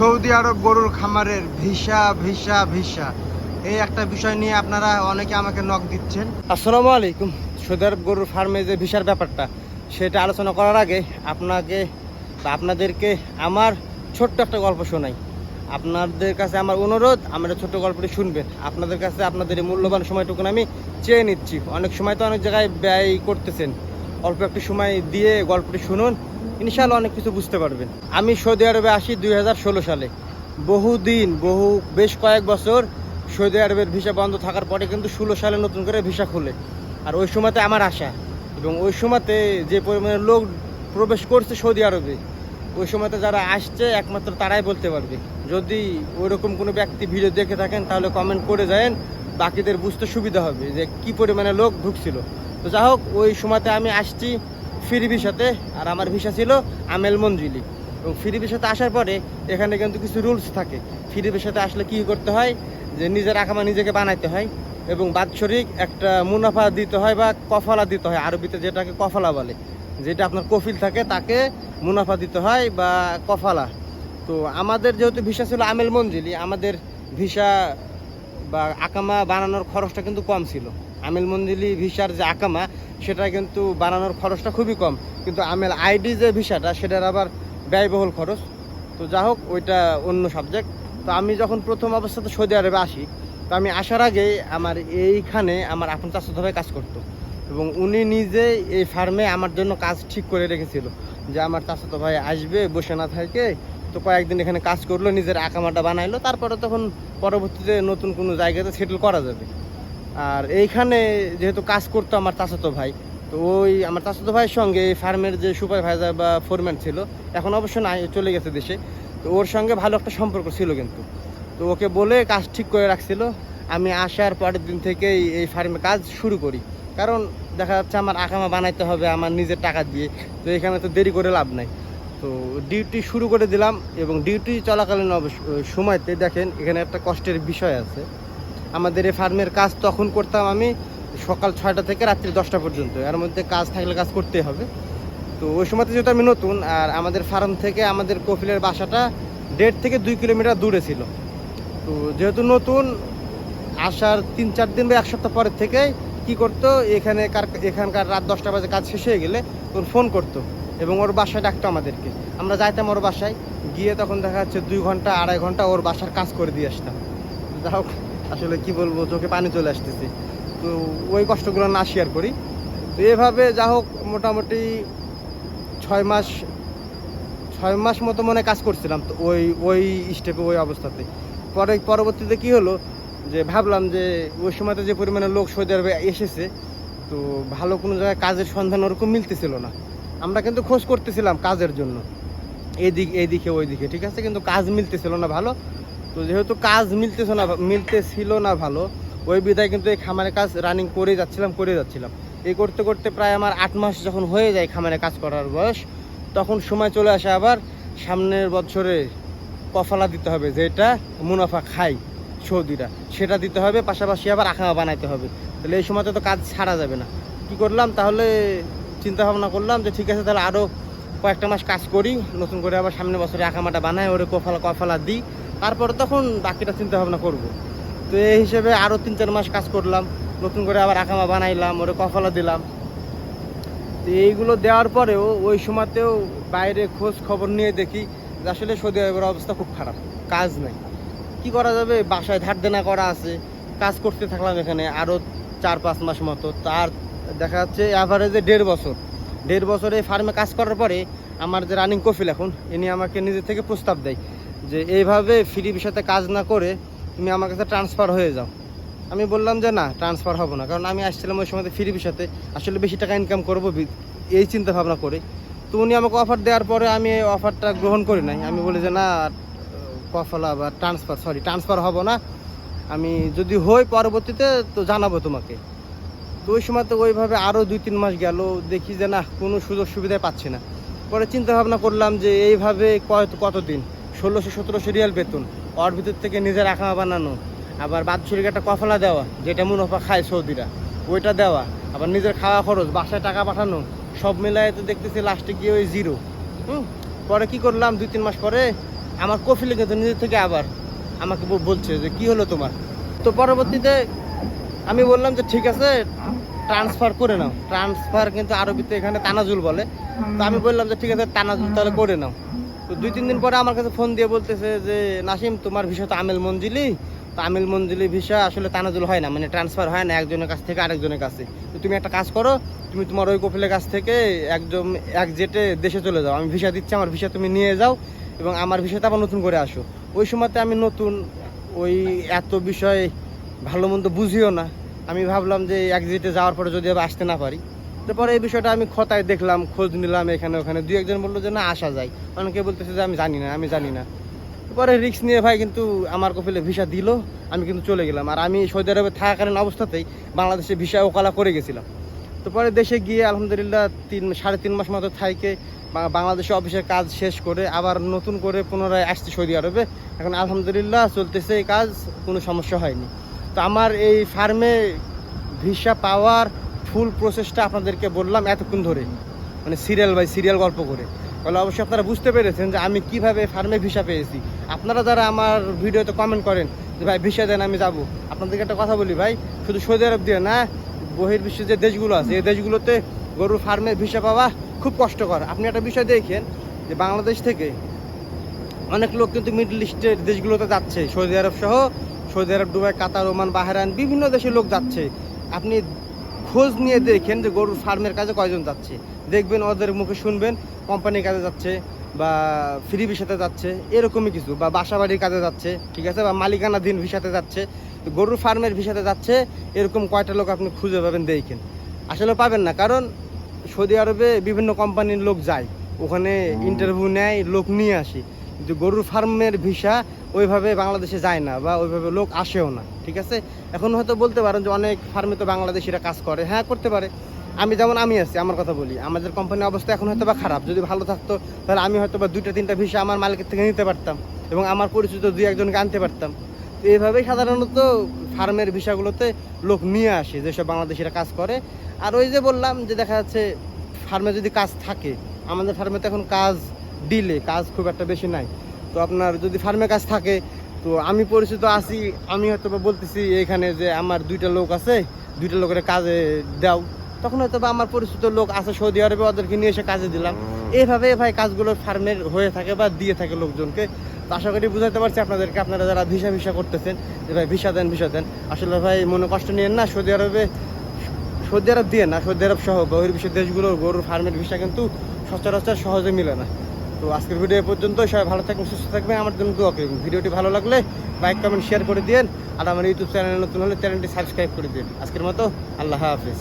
Saudi আরব গরুর খামারের visa visa visa. এই একটা বিষয় নিয়ে আপনারা অনেকে আমাকে নক দিচ্ছেন। আসসালামু আলাইকুম। সৌদি আরব গরুর ফার্মে যে ভিসার ব্যাপারটা, সেটা আলোচনা করার আগে আপনাকে আপনাদেরকে আমার ছোট্ট একটা গল্প শোনাই। আপনাদের কাছে আমার অনুরোধ আমার ছোট্ট গল্পটি শুনবেন। আপনাদের কাছে আপনাদের এই মূল্যবান সময়টুকুন আমি চেয়ে নিচ্ছি। অনেক সময় তো অনেক জায়গায় ব্যয় করতেছেন। অল্প একটু সময় দিয়ে গল্পটি শুনুন ইনশাআল্লাহ অনেক কিছু বুঝতে পারবেন। আমি সৌদি আরবে আসি দুই হাজার ষোলো সালে। বহুদিন, বহু, বেশ কয়েক বছর সৌদি আরবের ভিসা বন্ধ থাকার পরে কিন্তু ষোলো সালে নতুন করে ভিসা খুলে। আর ওই সময়তে আমার আশা এবং ওই সময়তে যে পরিমাণে লোক প্রবেশ করছে সৌদি আরবে, ওই সময়তে যারা আসছে একমাত্র তারাই বলতে পারবে। যদি ওইরকম কোনো ব্যক্তি ভিডিও দেখে থাকেন, তাহলে কমেন্ট করে যায়েন। বাকিদের বুঝতে সুবিধা হবে যে কি পরিমাণে লোক ঢুকছিল। তো যাই হোক ওই সময়তে আমি আসছি। ফ্রি ভিসাতে, আর আমার ভিসা ছিল আমেল মঞ্জুলি। এবং ফ্রি ভিসাতে আসার পরে এখানে কিন্তু কিছু রুলস থাকে। ফ্রি ভিসাতে আসলে কি করতে হয়? যে নিজের আকামা নিজেকে বানাইতে হয় এবং বাৎসরিক একটা মুনাফা দিতে হয় বা কফলা দিতে হয়, আরবিতে যেটাকে কফলা বলে। যেটা আপনার কফিল থাকে, তাকে মুনাফা দিতে হয় বা কফালা। তো আমাদের যেহেতু ভিসা ছিল আমেল মঞ্জিলি, আমাদের ভিসা বা আকামা বানানোর খরচটা কিন্তু কম ছিল। আমেল মঞ্জিলি ভিসার যে আকামা, সেটা কিন্তু বানানোর খরচটা খুবই কম। কিন্তু আমেল আইডি যে ভিসাটা, সেটার আবার ব্যয়বহুল খরচ। তো যা হোক, ওইটা অন্য সাবজেক্ট তো আমি যখন প্রথম অবস্থাতে সৌদি আরবে আসি, তো আমি আসার আগেই আমার এইখানে আমার আপন চাষাতো ভাই কাজ করতো। এবং উনি নিজে এই ফার্মে আমার জন্য কাজ ঠিক করে রেখেছিল। যে আমার চাচাতো ভাই আসবে, বসে না থাকে। তো কয়েকদিন এখানে কাজ করল, নিজের আকামাটা বানাইলো। তারপরে তখন পরবর্তীতে নতুন কোনো জায়গাতে সেটেল করা যাবে। আর এইখানে যেহেতু কাজ করতো আমার চাচাতো ভাই, তো ওই আমার চাচাতো ভাইয়ের সঙ্গে এই ফার্মের যে সুপারভাইজার বা ফোরম্যান ছিল, এখন অবশ্য নাই চলে গেছে দেশে। তো ওর সঙ্গে ভালো একটা সম্পর্ক ছিল কিন্তু। তো ওকে বলে কাজ ঠিক করে রাখছিল। আমি আসার পরের দিন থেকেই এই ফার্মে কাজ শুরু করি। কারণ দেখা যাচ্ছে আমার আকামা বানাইতে হবে আমার নিজের টাকা দিয়ে, তো এখানে তো দেরি করে লাভ নাই। তো ডিউটি শুরু করে দিলাম এবং ডিউটি চলাকালীন অবশ্য সময়তে দেখেন এখানে একটা কষ্টের বিষয় আছে। আমাদের এই ফার্মের কাজ তখন করতাম আমি সকাল ছয়টা থেকে রাত্রি দশটা পর্যন্ত। এর মধ্যে কাজ থাকলে কাজ করতেই হবে। তো ওই সময়তে যেহেতু আমি নতুন, আর আমাদের ফার্ম থেকে আমাদের কফিলের বাসাটা দেড় থেকে দুই কিলোমিটার দূরে ছিল। তো যেহেতু নতুন, আসার তিন চার দিন বা এক সপ্তাহ পরের থেকে কি করতো, এখানে কার, এখানকার রাত দশটা বাজে কাজ শেষ হয়ে গেলে ওর ফোন করতো এবং ওর বাসায় ডাকতো আমাদেরকে। আমরা যাইতাম ওর বাসায়, গিয়ে তখন দেখা যাচ্ছে দুই ঘণ্টা, আড়াই ঘণ্টা ওর বাসার কাজ করে দিয়ে আসতাম। যা হোক আসলে কি বলব, চোখে পানি চলে আসতেছে। তো ওই কষ্টগুলো না শেয়ার করি। তো এভাবে যা হোক, মোটামুটি ছয় মাস ছয় মাস মতো মনে কাজ করছিলাম তো ওই ওই স্টেপে ওই অবস্থাতে। পরে, পরবর্তীতে কি হলো যে ভাবলাম যে ওই সময়তে যে পরিমাণে লোক সৌদি আরবে এসেছে, তো ভালো কোনো জায়গায় কাজের সন্ধান ওরকম মিলতেছিল না। আমরা কিন্তু খোঁজ করতেছিলাম কাজের জন্য। এদিক এইদিকে ওই দিকে ঠিক আছে? কিন্তু কাজ মিলতেছিল না ভালো। তো যেহেতু কাজ মিলতেছিল না মিলতেছিল না ভালো, ওই বিধায় কিন্তু এই খামারের কাজ রানিং করে যাচ্ছিলাম করে যাচ্ছিলাম। এই করতে করতে প্রায় আমার আট মাস যখন হয়ে যায় খামারে কাজ করার বয়স, তখন সময় চলে আসে আবার সামনের বছরে কফালা দিতে হবে, যেটা মুনাফা খাই সৌদিরা। সেটা দিতে হবে, পাশাপাশি আবার আখামা বানাইতে হবে। তাহলে এই সময়তে তো কাজ ছাড়া যাবে না। কি করলাম? তাহলে চিন্তা ভাবনা করলাম যে ঠিক আছে, তাহলে আরও কয়েকটা মাস কাজ করি, নতুন করে আবার সামনে বছরে আখামাটা বানাই, ওরে কফালা কফালা দিই। তারপরে তখন বাকিটা চিন্তা ভাবনা করব। তো এই হিসেবে আরও তিন চার মাস কাজ করলাম, নতুন করে আবার আকামা বানাইলাম, ওরে কফালা দিলাম। তো এইগুলো দেওয়ার পরেও ওই সময়তেও বাইরে খোঁজ খবর নিয়ে দেখি যে আসলে সৌদি আরবের অবস্থা খুব খারাপ, কাজ নেই। কি করা যাবে? বাসায় ধার দেনা করা আছে, কাজ করতে থাকলাম এখানে আরও চার পাঁচ মাস মতো। তার দেখা যাচ্ছে অ্যাভারেজে দেড় বছর। দেড় বছরে ফার্মে কাজ করার পরে আমার যে রানিং কফিল এখন, ইনি আমাকে নিজে থেকে প্রস্তাব দেয় যে এইভাবে ফ্রি বিষয়তে কাজ না করে তুমি আমার কাছে ট্রান্সফার হয়ে যাও। আমি বললাম যে না ট্রান্সফার হব না, কারণ আমি আসছিলাম ওই সময় ফ্রি বিষয়তে আসলে বেশি টাকা ইনকাম করব এই চিন্তা ভাবনা করে। তো উনি আমাকে অফার দেওয়ার পরে আমি এই অফারটা গ্রহণ করি নাই। আমি বলি যে না, কফলা বা ট্রান্সফার সরি ট্রান্সফার হব না। আমি যদি হই পরবর্তীতে তো জানাব তোমাকে। তো ওই সময় তো ওইভাবে আরও দুই তিন মাস গেল, দেখি যে না, কোনো সুযোগ সুবিধাই পাচ্ছি না। পরে চিন্তা ভাবনা করলাম যে এইভাবে কত কতদিন? ষোলোশো সতেরোশো রিয়াল বেতন। ওর ভিতর থেকে নিজের আঁকা বানানো। আবার বাৎসরিক একটা কফলা দেওয়া, যেটা মুনাফা খায় সৌদিরা। ওইটা দেওয়া। আবার নিজের খাওয়া খরচ, বাসায় টাকা পাঠানো। সব মিলায় তো দেখতেছি লাস্টে গিয়ে ওই জিরো হুম? পরে কি করলাম? দুই, তিন মাস পরে আমার কফিলে কিন্তু নিজের থেকে আবার আমাকে বলছে যে, কি হলো তোমার? তো পরবর্তীতে আমি বললাম যে, ঠিক আছে ট্রান্সফার করে নাও। ট্রান্সফার কিন্তু আরবিতে এখানে তানাজুল বলে। তো আমি বললাম যে, ঠিক আছে, তানাজুল তাহলে করে নাও। তো দুই, তিন দিন পরে আমার কাছে ফোন দিয়ে বলতেছে যে, নাসিম, তোমার ভিসা তো আমেল মঞ্জিলি। তো আমেল মঞ্জিলি ভিসা আসলে তানাজুল হয় না মানে ট্রান্সফার হয় না, একজনের কাছ থেকে আরেকজনের কাছে। তো তুমি একটা কাজ করো, তুমি তোমার ওই কপিলের কাছ থেকে একদম এক জেটে দেশে চলে যাও। আমি ভিসা দিচ্ছি, আমার ভিসা তুমি নিয়ে যাও এবং আমার ভিসাতে আবার নতুন করে আসো। ওই সময়তে আমি নতুন, ওই এত বিষয় ভালো মন্দ বুঝিও না। আমি ভাবলাম যে এক জেটে যাওয়ার পরে যদি আবার আসতে না পারি। তারপরে এই বিষয়টা আমি খতায় দেখলাম, খোঁজ নিলাম এখানে ওখানে। দুই একজন বলল যে, না, আসা যায়। অনেকে বলতেছে যে, আমি জানি না, আমি জানি না। পরে রিস্ক নিয়ে ভাই কিন্তু আমার কপিলে ভিসা দিল, আমি কিন্তু চলে গেলাম। আর আমি সৌদি আরবে থাকাকালীন অবস্থাতেই বাংলাদেশে ভিসা ওকালা করে গেছিলাম। তো পরে দেশে গিয়ে আলহামদুলিল্লাহ তিন, সাড়ে তিন মাস মতো থাইকে বাংলাদেশে অফিসের কাজ শেষ করে আবার নতুন করে পুনরায় আসছি সৌদি আরবে। এখন আলহামদুলিল্লাহ চলতেছে এই কাজ, কোনো সমস্যা হয়নি। তো আমার এই ফার্মে ভিসা পাওয়ার ফুল প্রসেসটা আপনাদেরকে বললাম এতক্ষণ ধরে। মানে সিরিয়াল বাই সিরিয়াল গল্প করে। তাহলে অবশ্যই আপনারা বুঝতে পেরেছেন যে আমি কীভাবে ফার্মে ভিসা পেয়েছি। আপনারা যারা আমার ভিডিওতে কমেন্ট করেন যে, ভাই, ভিসা দেন, আমি যাব। আপনাদেরকে একটা কথা বলি, ভাই, শুধু সৌদি আরব দিয়ে না, বহির্বিশ্বের যে দেশগুলো আছে, এই দেশগুলোতে গরুর ফার্মে ভিসা পাওয়া খুব কষ্টকর। আপনি একটা বিষয় দেখেন যে, বাংলাদেশ থেকে অনেক লোক কিন্তু মিডল ইস্টের দেশগুলোতে যাচ্ছে। সৌদি আরব সহ, Saudi Arab, Dubai, Qatar, Oman Bahrain বিভিন্ন দেশের লোক যাচ্ছে। আপনি খোঁজ নিয়ে দেখেন যে গরুর ফার্মের কাজে কয়জন যাচ্ছে। দেখবেন ওদের মুখে শুনবেন কোম্পানির কাজে যাচ্ছে বা ফ্রি ভিসাতে যাচ্ছে এরকমই কিছু। বা বাসা বাড়ির কাজে যাচ্ছে ঠিক আছে? বা মালিকানাধীন ভিসাতে যাচ্ছে। গরুর ফার্মের ভিসাতে যাচ্ছে এরকম কয়টা লোক আপনি খুঁজে পাবেন দেখেন। আসলে পাবেন না কারণ সৌদি আরবে বিভিন্ন কোম্পানির লোক যায়। ওখানে ইন্টারভিউ নেয় লোক নিয়ে আসে। কিন্তু গরুর ফার্মের ভিসা ওইভাবে বাংলাদেশে যায় না বা ওইভাবে লোক আসেও না, ঠিক আছে? এখন হয়তো বলতে পারেন যে অনেক ফার্মে তো বাংলাদেশিরা কাজ করে হ্যাঁ করতে পারে। আমি যেমন আমি আছি, আমার কথা বলি। আমাদের কোম্পানির অবস্থা এখন হয়তো বা খারাপ। যদি ভালো থাকতো, তাহলে আমি হয়তো বা দুইটা, তিনটা ভিসা আমার মালিকের থেকে নিতে পারতাম এবং আমার পরিচিত দুই, একজনকে আনতে পারতাম। তো এইভাবেই সাধারণত ফার্মের ভিসাগুলোতে লোক নিয়ে আসে, যেসব বাংলাদেশিরা কাজ করে। আর ওই যে বললাম যে দেখা যাচ্ছে ফার্মে যদি কাজ থাকে, আমাদের ফার্মে তো এখন কাজ দিলে, কাজ খুব একটা বেশি নাই। তো আপনার যদি ফার্মে কাজ থাকে, তো আমি পরিচিত আছি, আমি হয়তো বলতেছি এখানে যে আমার দুইটা লোক আছে, দুইটা লোকের কাজে দাও। তখন হয়তো আমার পরিচিত লোক আছে সৌদি আরবে, ওদেরকে নিয়ে এসে কাজে দিলাম। এইভাবে ভাই কাজগুলো ফার্মের হয়ে থাকে বা দিয়ে থাকে লোকজনকে। তো আশা করি বুঝাতে পারছি আপনাদেরকে, আপনারা যারা ভিসা ভিসা করতেছেন, যে ভাই ভিসা দেন ভিসা দেন। আসলে ভাই মনে কষ্ট নিয়েন না, সৌদি আরবে, সৌদি আরব দিয়ে না, সৌদি আরব সহ বহির্বিশ্বের দেশগুলোর গরুর ফার্মের ভিসা কিন্তু সচরাচর সহজে মিলে না। তো আজকের ভিডিও পর্যন্ত সবাই ভালো থাকবেন, সুস্থ থাকবেন। আমার জন্য দোয়া করবেন। ভিডিওটি ভালো লাগলে লাইক কমেন্ট শেয়ার করে দিন আর আমার ইউটিউব চ্যানেল নতুন হলে চ্যানেলটি সাবস্ক্রাইব করে দিন আজকের মতো আল্লাহ হাফিজ।